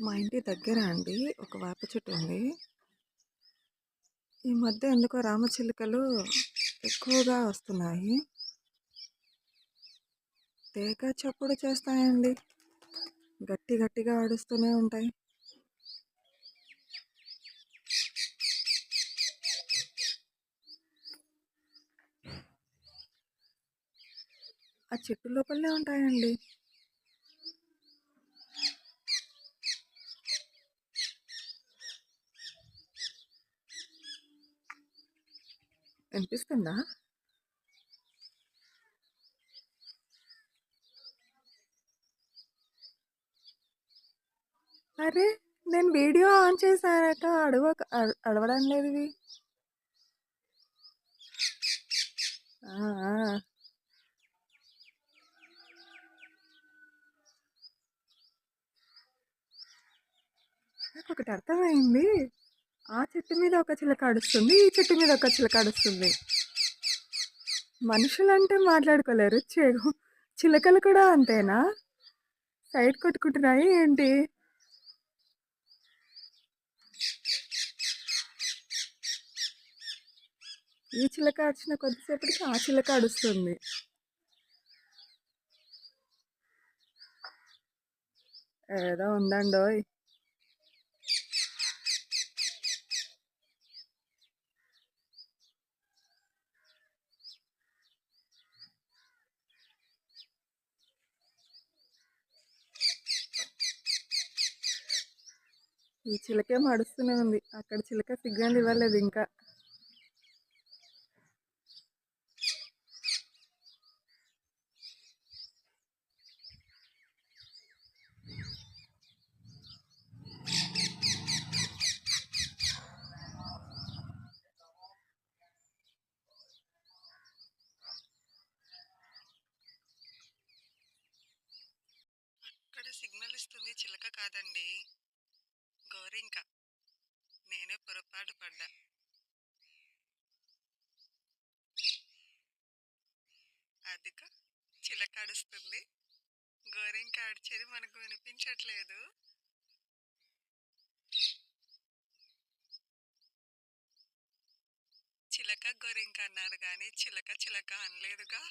మా ఇంటి దగ్గర అండి ఒక వేప చెట్టు ఉంది. ఈ మధ్య ఎందుకో రామచిలుకలు ఎక్కువగా వస్తున్నాయి. తెగ చప్పుడు చేస్తాయండి. గట్టి గట్టిగా ఆడుస్తూనే ఉంటాయి. ఆ చెట్టు లోపలనే ఉంటాయండి. వినిపిస్తుందా? అరే! నేను వీడియో ఆన్ చేశానట అడవ అడవడం లేదు ఇవి నాకు ఒకటి అర్థమైంది. ఆ చెట్టు మీద ఒక చిలక అడుస్తుంది ఈ చెట్టు మీద ఒక చిలక అరుస్తుంది. మనుషులంటే మాట్లాడుకోలేరు. చెవు చిలకలు కూడా అంతేనా? సైడ్ కొట్టుకుంటున్నాయి ఏంటి? ఈ చిలక అడిచిన కొద్దిసేపటికి ఆ చిలక అడుస్తుంది ఏదో ఉందండోయ్! ఈ చిలకే మడుస్తూనే ఉంది. అక్కడ చిలక సిగ్నల్ ఇవ్వలేదు ఇంకా. అక్కడ సిగ్నల్ ఇస్తుంది చిలక కాదండి. గోరింక. నేనే పొరపాటు పడ్డా. అదిగో చిలకాడుస్తుంది గోరింక ఆడిచేది మనకు వినిపించట్లేదు. చిలక, గోరింక అన్నారు కానీ చిలక చిలక అనలేదుగా.